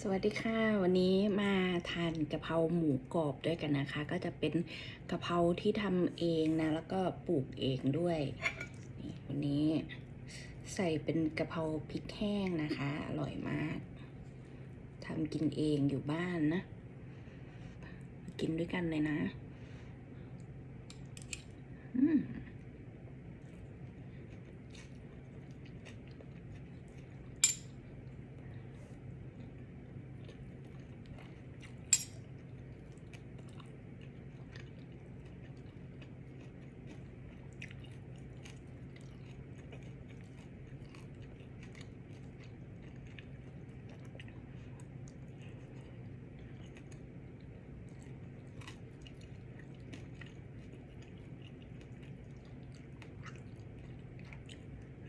สวัสดีค่ะ วันนี้มาทานกะเพราหมูกรอบด้วยกันนะคะ ก็จะเป็นกะเพราที่ทำเองนะ แล้วก็ปลูกเองด้วยนี่วันนี้ใส่เป็นกะเพราพริกแห้งนะคะ อร่อยมากทำกินเองอยู่บ้านนะ กินด้วยกันเลยนะอืม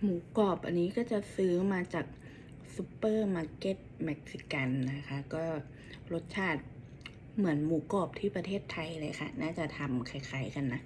หมูกรอบอันนี้ก็จะซื้อมาจากซูเปอร์มาร์เก็ตเม็กซิกันนะคะ ก็รสชาติเหมือนหมูกรอบที่ประเทศไทยเลยค่ะ น่าจะทำคล้ายๆกันนะ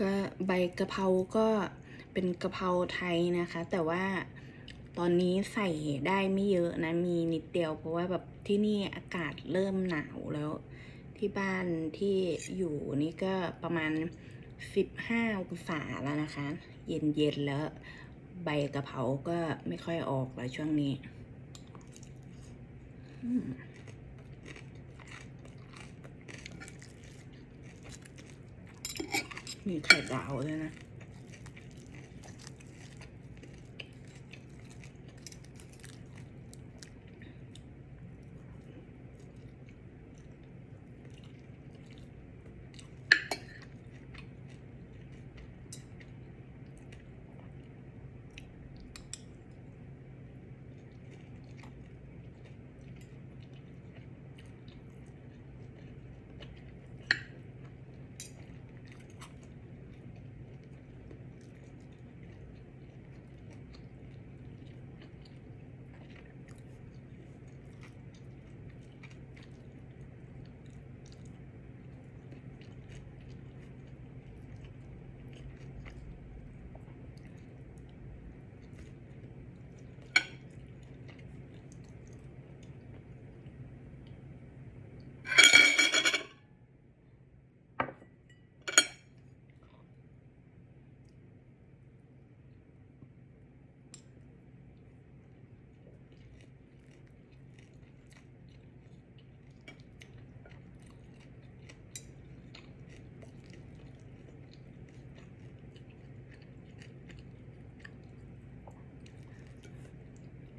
ก็ใบกะเพราก็เป็นกะเพราไทยนะคะ แต่ว่าตอนนี้ใส่ได้ไม่เยอะนะ มีนิดเดียวเพราะว่าแบบที่นี่อากาศเริ่มหนาวแล้ว ที่บ้านที่อยู่นี่ก็ประมาณ 15องศาแล้วนะคะ เย็นๆแล้วใบกะเพราก็ไม่ค่อยออกแล้วช่วงนี้ อืม มีไข่ดาวด้วยนะ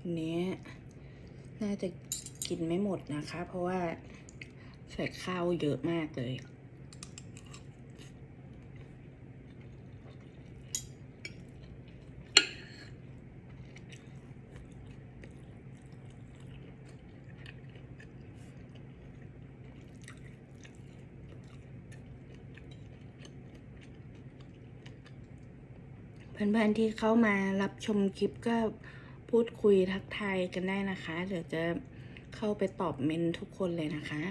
อันนี้น่าจะกินไม่หมดนะคะ เพราะว่าใส่ข้าวเยอะมากเลย เพื่อนๆที่เข้ามารับชมคลิปก็ พูดคุยทักทายกันได้นะคะ เดี๋ยวจะเข้าไปตอบเมนทุกคนเลยนะคะ